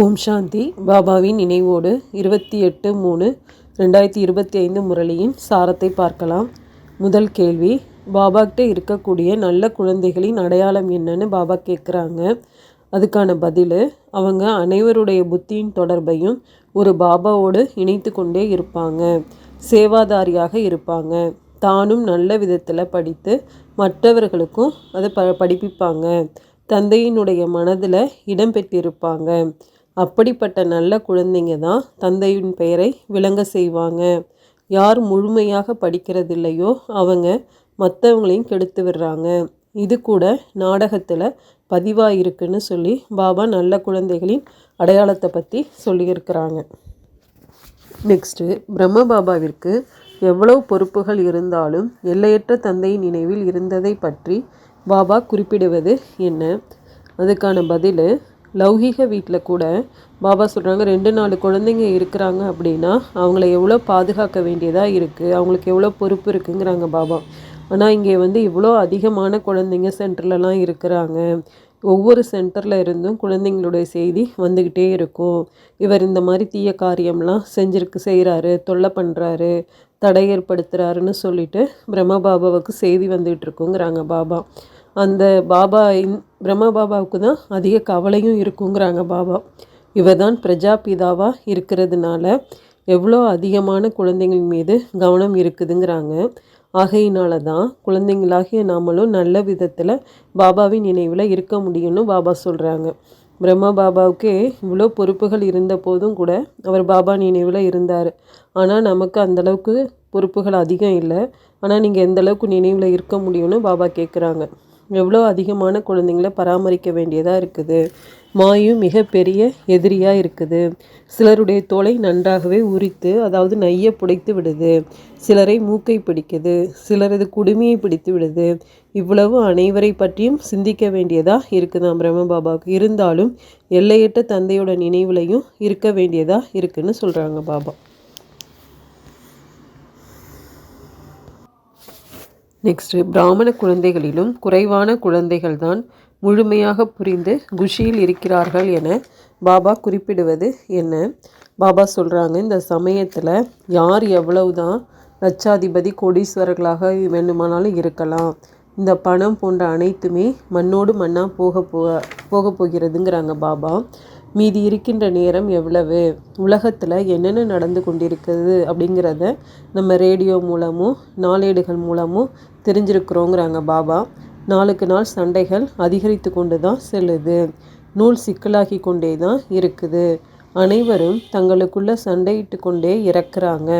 ஓம் சாந்தி. பாபாவின் நினைவோடு இருபத்தி எட்டு மூணு ரெண்டாயிரத்தி இருபத்தி ஐந்து முரளியின் சாரத்தை பார்க்கலாம். முதல் கேள்வி பாபாக்கிட்ட இருக்கக்கூடிய நல்ல குழந்தைகளின் அடையாளம் என்னன்னு பாபா கேட்குறாங்க அதுக்கான பதில் அவங்க அனைவருடைய புத்தியின் தொடர்பையும் ஒரு பாபாவோடு இணைத்து கொண்டே இருப்பாங்க. சேவாதாரியாக இருப்பாங்க. தானும் நல்ல விதத்தில் படித்து மற்றவர்களுக்கும் அதை ப படிப்பிப்பாங்க. தந்தையினுடைய மனதில் இடம் பெற்றிருப்பாங்க. அப்படிப்பட்ட நல்ல குழந்தைங்க தான் தந்தையின் பெயரை விளங்க செய்வாங்க. யார் முழுமையாக படிக்கிறதில்லையோ அவங்க மற்றவங்களையும் கெடுத்து விடுறாங்க. இது கூட நாடகத்தில் பதிவாயிருக்குன்னு சொல்லி பாபா நல்ல குழந்தைகளின் அடையாளத்தை பற்றி சொல்லியிருக்கிறாங்க. நெக்ஸ்ட்டு பிரம்ம பாபாவிற்கு எவ்வளவு பொறுப்புகள் இருந்தாலும் எல்லையற்ற தந்தையின் நினைவில் இருந்ததை பற்றி பாபா குறிப்பிடுவது என்ன? அதுக்கான பதில் லௌகீக வீட்டில் கூட பாபா சொல்கிறாங்க ரெண்டு நாலு குழந்தைங்க இருக்கிறாங்க அப்படின்னா அவங்கள எவ்வளோ பாதுகாக்க வேண்டியதாக இருக்குது அவங்களுக்கு எவ்வளோ பொறுப்பு இருக்குங்கிறாங்க பாபா. ஆனால் இங்கே வந்து இவ்வளோ அதிகமான குழந்தைங்க சென்டர்லலாம் இருக்கிறாங்க. ஒவ்வொரு சென்டரில் இருந்தும் குழந்தைங்களுடைய செய்தி வந்துக்கிட்டே இருக்கும். இவர் இந்த மாதிரி தீய காரியம்லாம் செஞ்சிருக்கு செய்கிறாரு தொல்லை பண்ணுறாரு தடை ஏற்படுத்துகிறாருன்னு சொல்லிட்டு பிரம்ம பாபாவுக்கு செய்தி வந்துகிட்டு இருக்குங்கிறாங்க பாபா. அந்த பாபா இன் பிரம்ம பாபாவுக்கு தான் அதிக கவலையும் இருக்குங்கிறாங்க பாபா. இவர் தான் பிரஜாபிதாவாக இருக்கிறதுனால எவ்வளோ அதிகமான குழந்தைங்கள் மீது கவனம் இருக்குதுங்கிறாங்க. ஆகையினால தான் குழந்தைங்களாகிய நாமளும் நல்ல விதத்தில் பாபாவின் நினைவில் இருக்க முடியும்னு பாபா சொல்கிறாங்க பிரம்மா பாபாவுக்கே இவ்வளோ பொறுப்புகள் இருந்த போதும் கூட அவர் பாபா நினைவில் இருந்தார். ஆனால் நமக்கு அந்தளவுக்கு பொறுப்புகள் அதிகம் இல்லை. ஆனால் நீங்கள் எந்த அளவுக்கு நினைவில் இருக்க முடியும்னு பாபா கேட்குறாங்க எவ்வளோ அதிகமான குழந்தைங்கள பராமரிக்க வேண்டியதாக இருக்குது? மாயும் மிகப்பெரிய எதிரியாக இருக்குது. சிலருடைய தோலை நன்றாகவே உரித்து அதாவது நைய புடைத்து விடுது. சிலரை மூக்கை பிடிக்குது. சிலரது குடுமையை பிடித்து விடுது. இவ்வளவு அனைவரை பற்றியும் சிந்திக்க வேண்டியதாக இருக்குதான் பிரம்ம பாபாவுக்கு இருந்தாலும் எல்லையற்ற தந்தையோட நினைவுலையும் இருக்க வேண்டியதாக இருக்குன்னு சொல்கிறாங்க பாபா. நெக்ஸ்ட்டு பிராமண குழந்தைகளிலும் குறைவான குழந்தைகள்தான் முழுமையாக புரிந்து குஷியில் இருக்கிறார்கள் என பாபா குறிப்பிடுவது என்ன? பாபா சொல்கிறாங்க இந்த சமயத்தில் யார் எவ்வளவு தான் லட்சாதிபதி கோடீஸ்வரர்களாக வேண்டுமானாலும் இருக்கலாம். இந்த பணம் போன்ற அனைத்துமே மண்ணோடு மண்ணாக போக போக போக போகிறதுங்கிறாங்க பாபா. மீதி இருக்கின்ற நேரம் எவ்வளவு? உலகத்தில் என்னென்ன நடந்து கொண்டிருக்குது? அப்படிங்கிறத நம்ம ரேடியோ மூலமும் நாளேடுகள் மூலமும் தெரிஞ்சிருக்கிறோங்கிறாங்க பாபா. நாளுக்கு நாள் சண்டைகள் அதிகரித்து கொண்டு தான் செல்லுது. நூல் சிக்கலாகி கொண்டே தான் இருக்குது. அனைவரும் தங்களுக்குள்ள சண்டையிட்டு கொண்டே இறக்குறாங்க.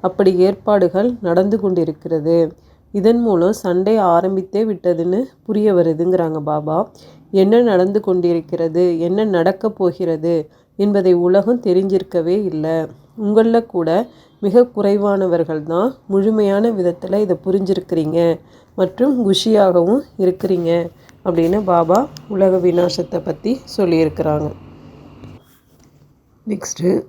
அப்படி ஏற்பாடுகள் நடந்து கொண்டிருக்கிறது. இதன் மூலம் சண்டை ஆரம்பித்தே விட்டதுன்னு புரிய வருதுங்கிறாங்க பாபா. என்ன நடந்து கொண்டிருக்கிறது? என்ன நடக்கப் போகிறது? என்பதை உலகம் தெரிஞ்சிருக்கவே இல்லை. உங்களில் கூட மிக குறைவானவர்கள் தான் முழுமையான விதத்தில் இதை புரிஞ்சிருக்கிறீங்க. மற்றும் குஷியாகவும் இருக்கிறீங்க அப்படின்னு பாபா உலக விநாசத்தை பற்றி சொல்லியிருக்கிறாங்க. நெக்ஸ்ட்டு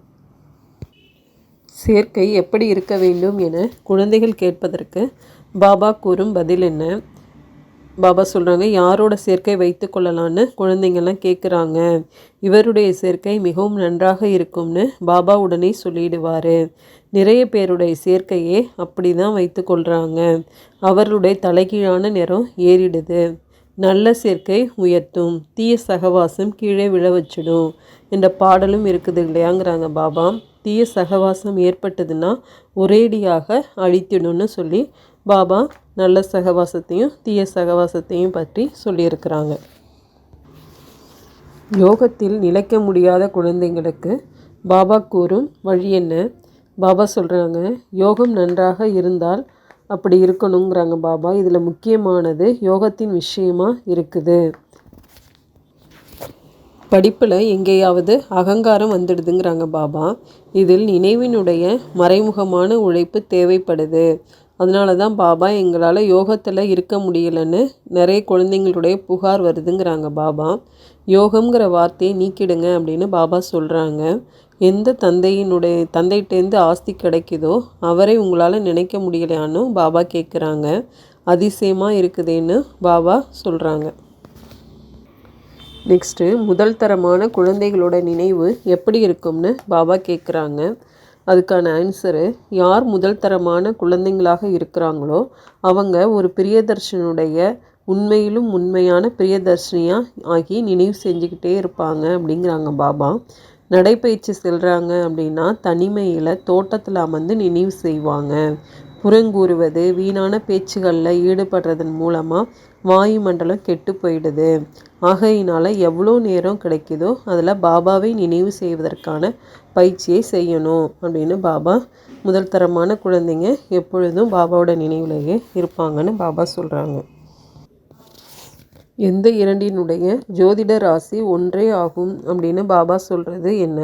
சேர்க்கை எப்படி இருக்க வேண்டும் என குழந்தைகள் கேட்பதற்கு பாபா கூறும் பதில் என்ன? பாபா சொல்கிறாங்க யாரோட சேர்க்கை வைத்து கொள்ளலான்னு குழந்தைங்கள்லாம் கேட்குறாங்க இவருடைய சேர்க்கை மிகவும் நன்றாக இருக்கும்னு பாபா உடனே சொல்லிடுவார். நிறைய பேருடைய சேர்க்கையே அப்படி தான் வைத்து கொள்கிறாங்க அவர்களுடைய தலைகீழான நிறம் ஏறிடுது. நல்ல சேர்க்கை உயர்த்தும் தீய சகவாசம் கீழே விழ வச்சிடும் என்ற பாடலும் இருக்குது இல்லையாங்கிறாங்க பாபா. தீய சகவாசம் ஏற்பட்டதுன்னா ஒரேடியாக அழித்திடும்னு சொல்லி பாபா நல்ல சகவாசத்தையும் தீய சகவாசத்தையும் பற்றி சொல்லியிருக்கிறாங்க. யோகத்தில் நிலைக்க முடியாத குழந்தைங்களுக்கு பாபா கூறும் வழி என்ன? பாபா சொல்கிறாங்க யோகம் நன்றாக இருந்தால் அப்படி இருக்கணுங்கிறாங்க பாபா. இதில் முக்கியமானது யோகத்தின் விஷயமா இருக்குது. படிப்பில் எங்கேயாவது அகங்காரம் வந்துடுதுங்கிறாங்க பாபா. இதில் நினைவினுடைய மறைமுகமான உழைப்பு தேவைப்படுது. அதனால தான் பாபா எங்களால் யோகத்தில் இருக்க முடியலன்னு நிறைய குழந்தைங்களுடைய புகார் வருதுங்கிறாங்க பாபா. யோகம்ங்கிற வார்த்தையை நீக்கிடுங்க அப்படின்னு பாபா சொல்கிறாங்க எந்த தந்தையினுடைய தந்தைகிட்டேருந்து ஆஸ்தி கிடைக்குதோ அவரை உங்களால் நினைக்க முடியலையான்னு பாபா கேட்குறாங்க அதிசயமாக இருக்குதுன்னு பாபா சொல்கிறாங்க நெக்ஸ்ட்டு முதல் தரமான குழந்தைகளோட நினைவு எப்படி இருக்கும்னு பாபா கேட்குறாங்க அதுக்கான ஆன்சரு யார் முதல் தரமான குழந்தைங்களாக இருக்கிறாங்களோ அவங்க ஒரு பிரியதர்ஷனுடைய உண்மையிலும் உண்மையான பிரியதர்ஷினியாக ஆகி நினைவு செஞ்சுக்கிட்டே இருப்பாங்க அப்படிங்கிறாங்க பாபா. நடைப்பயிற்சி செல்கிறாங்க அப்படின்னா தனிமையில் தோட்டத்தில் அமர்ந்து நினைவு செய்வாங்க. புறங்கூறுவது வீணான பேச்சுகளில் ஈடுபடுறதன் மூலமாக வாயுமண்டலம் கெட்டு போயிடுது ஆகையினால் எவ்வளோ நேரம் கிடைக்குதோ அதில் பாபாவை நினைவு செய்வதற்கான பயிற்சியை செய்யணும் அப்படின்னு பாபா முதல் தரமான குழந்தைங்க எப்பொழுதும் பாபாவோட நினைவுலேயே இருப்பாங்கன்னு பாபா சொல்கிறாங்க எந்த இரண்டினுடைய ஜோதிட ராசி ஒன்றே ஆகும் அப்படின்னு பாபா சொல்கிறது என்ன?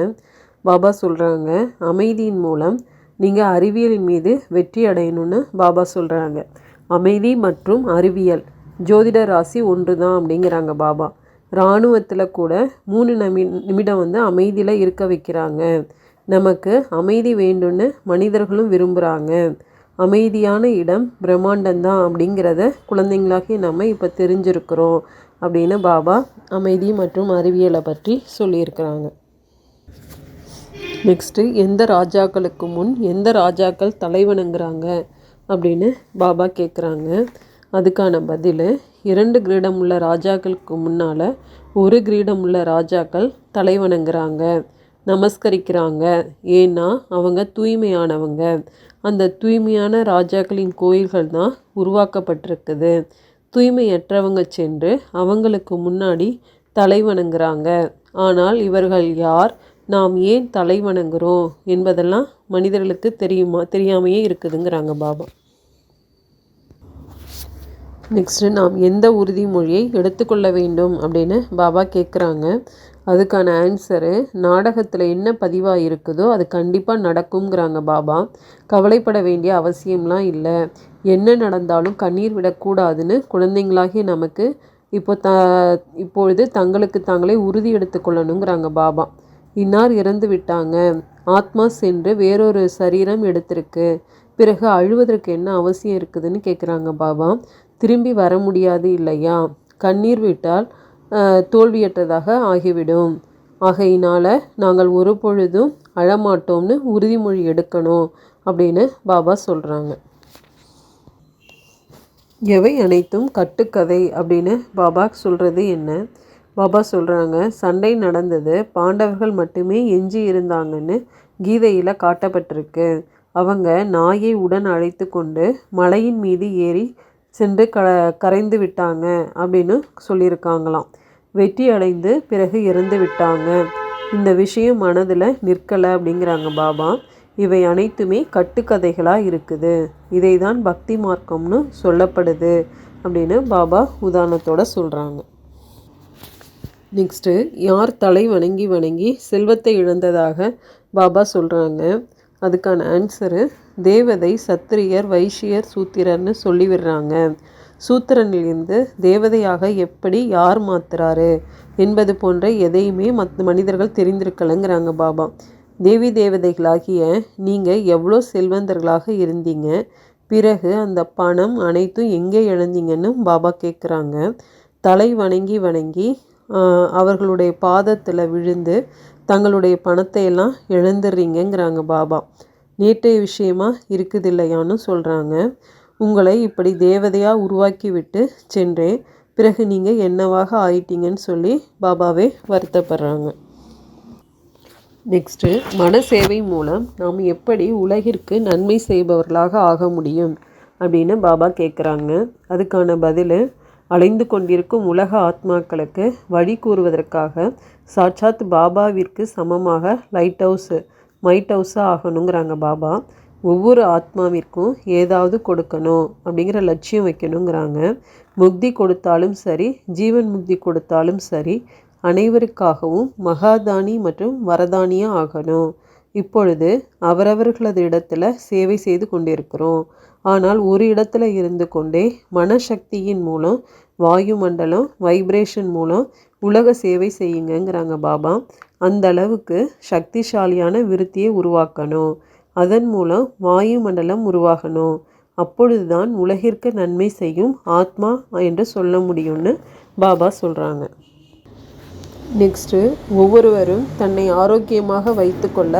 பாபா சொல்கிறாங்க அமைதியின் மூலம் நீங்கள் அறிவியலின் மீது வெற்றி அடையணும்னு பாபா சொல்கிறாங்க அமைதி மற்றும் அறிவியல். ஜோதிட ராசி ஒன்று தான் அப்படிங்கிறாங்க பாபா. இராணுவத்தில் கூட மூணு நிமி நிமிடம் வந்து அமைதியில் இருக்க வைக்கிறாங்க. நமக்கு அமைதி வேண்டும்னு மனிதர்களும் விரும்புகிறாங்க அமைதியான இடம் பிரம்மாண்டம்தான் அப்படிங்கிறத குழந்தைங்களாகி நம்ம இப்போ தெரிஞ்சிருக்கிறோம் அப்படின்னு பாபா அமைதி மற்றும் அறிவியலை பற்றி சொல்லியிருக்கிறாங்க. நெக்ஸ்ட்டு எந்த ராஜாக்களுக்கு முன் எந்த ராஜாக்கள் தலைவனுங்கிறாங்க அப்படின்னு பாபா கேட்குறாங்க அதுக்கான பதில் இரண்டு கிரீடம் உள்ள ராஜாக்களுக்கு முன்னால் ஒரு கிரீடம் உள்ள ராஜாக்கள் தலைவணங்குறாங்க நமஸ்கரிக்கிறாங்க. ஏன்னா அவங்க தூய்மையானவங்க. அந்த தூய்மையான ராஜாக்களின் கோயில்கள் தான் உருவாக்கப்பட்டிருக்குது. தூய்மையற்றவங்க சென்று அவங்களுக்கு முன்னாடி தலை வணங்குறாங்க ஆனால் இவர்கள் யார்? நாம் ஏன் தலைவணங்குறோம்? என்பதெல்லாம் மனிதர்களுக்கு தெரியுமா தெரியாமையே இருக்குதுங்கிறாங்க பாபா. நெக்ஸ்ட்டு நாம் எந்த உறுதிமொழியை எடுத்துக்கொள்ள வேண்டும் அப்படின்னு பாபா கேட்குறாங்க அதுக்கான ஆன்சரு நாடகத்தில் என்ன பதிவாக இருக்குதோ அது கண்டிப்பாக நடக்குங்கிறாங்க பாபா. கவலைப்பட வேண்டிய அவசியம்லாம் இல்லை. என்ன நடந்தாலும் கண்ணீர் விடக்கூடாதுன்னு குழந்தைங்களாகிய நமக்கு இப்போ த இப்பொழுது தங்களுக்கு தாங்களே உறுதி எடுத்துக்கொள்ளணுங்கிறாங்க பாபா. இன்னார் இறந்து விட்டாங்க. ஆத்மா சென்று வேறொரு சரீரம் எடுத்திருக்கு. பிறகு அழுவதற்கு என்ன அவசியம் இருக்குதுன்னு கேட்குறாங்க பாபா. திரும்பி வர முடியாது இல்லையா? கண்ணீர் விட்டால் தோல்வியற்றதாக ஆகிவிடும். ஆகையினால் நாங்கள் ஒரு பொழுதும் அழமாட்டோம்னு உறுதிமொழி எடுக்கணும் அப்படின்னு பாபா சொல்கிறாங்க எவை அனைத்தும் கட்டுக்கதை அப்படின்னு பாபா சொல்கிறது என்ன? பாபா சொல்கிறாங்க சண்டை நடந்தது பாண்டவர்கள் மட்டுமே எஞ்சி இருந்தாங்கன்னு கீதையில் காட்டப்பட்டிருக்கு. அவங்க நாயை உடன் அழைத்து கொண்டு மலையின் மீது ஏறி சென்று க கரைந்து விட்டாங்க அப்படின்னு சொல்லியிருக்காங்களாம். வெற்றி அடைந்து பிறகு இறந்து விட்டாங்க. இந்த விஷயம் மனதில் நிற்கலை அப்படிங்கிறாங்க பாபா. இவை அனைத்துமே கட்டுக்கதைகளாக இருக்குது. இதை தான் பக்தி மார்க்கம்னு சொல்லப்படுது அப்படின்னு பாபா உதாரணத்தோட சொல்கிறாங்க நெக்ஸ்ட்டு யார் தலை வணங்கி வணங்கி செல்வத்தை இழந்ததாக பாபா சொல்கிறாங்க அதுக்கான ஆன்சரு தேவதை சத்திரியர் வைஷ்யர் சூத்திரர்னு சொல்லிவிடுறாங்க. சூத்திரனிலிருந்து தேவதையாக எப்படி யார் மாத்துறாரு என்பது போன்ற எதையுமே மத் மனிதர்கள் தெரிந்திருக்கலைங்கிறாங்க பாபா. தேவி தேவதைகளாகிய நீங்கள் எவ்வளோ செல்வந்தர்களாக இருந்தீங்க பிறகு அந்த பணம் அனைத்தும் எங்கே இழந்தீங்கன்னு பாபா கேட்குறாங்க தலை வணங்கி வணங்கி அவர்களுடைய பாதத்தில் விழுந்து தங்களுடைய பணத்தை எல்லாம் இழந்துடுறீங்கங்கிறாங்க பாபா. நேற்றைய விஷயமா இருக்குது இல்லையான்னு சொல்கிறாங்க உங்களை இப்படி தேவதையாக உருவாக்கிவிட்டு சென்றேன். பிறகு நீங்கள் என்னவாக ஆயிட்டீங்கன்னு சொல்லி பாபாவே வருத்தப்படுறாங்க. நெக்ஸ்ட்டு மன சேவை மூலம் நாம் எப்படி உலகிற்கு நன்மை செய்பவர்களாக ஆக முடியும் அப்படின்னு பாபா கேட்குறாங்க அதுக்கான பதில் அலைந்து கொண்டிருக்கும் உலக ஆத்மாக்களுக்கு வழி கூறுவதற்காக சாட்சாத் பாபாவிற்கு சமமாக லைட் ஹவுஸு மைட் ஹவுஸாக ஆகணுங்கிறாங்க பாபா. ஒவ்வொரு ஆத்மாவிற்கும் ஏதாவது கொடுக்கணும் அப்படிங்கிற லட்சியம் வைக்கணுங்கிறாங்க. முக்தி கொடுத்தாலும் சரி ஜீவன் முக்தி கொடுத்தாலும் சரி அனைவருக்காகவும் மகாதானி மற்றும் வரதானியாக ஆகணும். இப்பொழுது அவரவர்களது இடத்துல சேவை செய்து கொண்டிருக்கிறோம். ஆனால் ஒரு இடத்துல இருந்து கொண்டே மனசக்தியின் மூலம் வாயுமண்டலம் வைப்ரேஷன் மூலம் உலக சேவை செய்யுங்கங்கிறாங்க பாபா. அந்த அளவுக்கு சக்திசாலியான விருத்தியை உருவாக்கணும். அதன் மூலம் வாயு மண்டலம் உருவாகணும். அப்பொழுதுதான் உலகிற்கு நன்மை செய்யும் ஆத்மா என்று சொல்ல முடியும்னு பாபா சொல்கிறாங்க நெக்ஸ்ட்டு ஒவ்வொருவரும் தன்னை ஆரோக்கியமாக வைத்துக்கொள்ள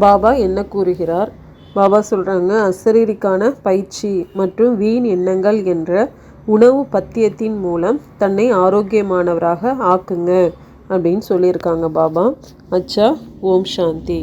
பாபா என்ன கூறுகிறார்? பாபா சொல்கிறாங்க அசரீரிக்கான பயிற்சி மற்றும் வீண் எண்ணங்கள் என்ற உணவு பத்தியத்தின் மூலம் தன்னை ஆரோக்கியமானவராக ஆக்குங்க. அப்படின்னு சொல்லியிருக்காங்க பாபா. அச்சா ஓம் சாந்தி.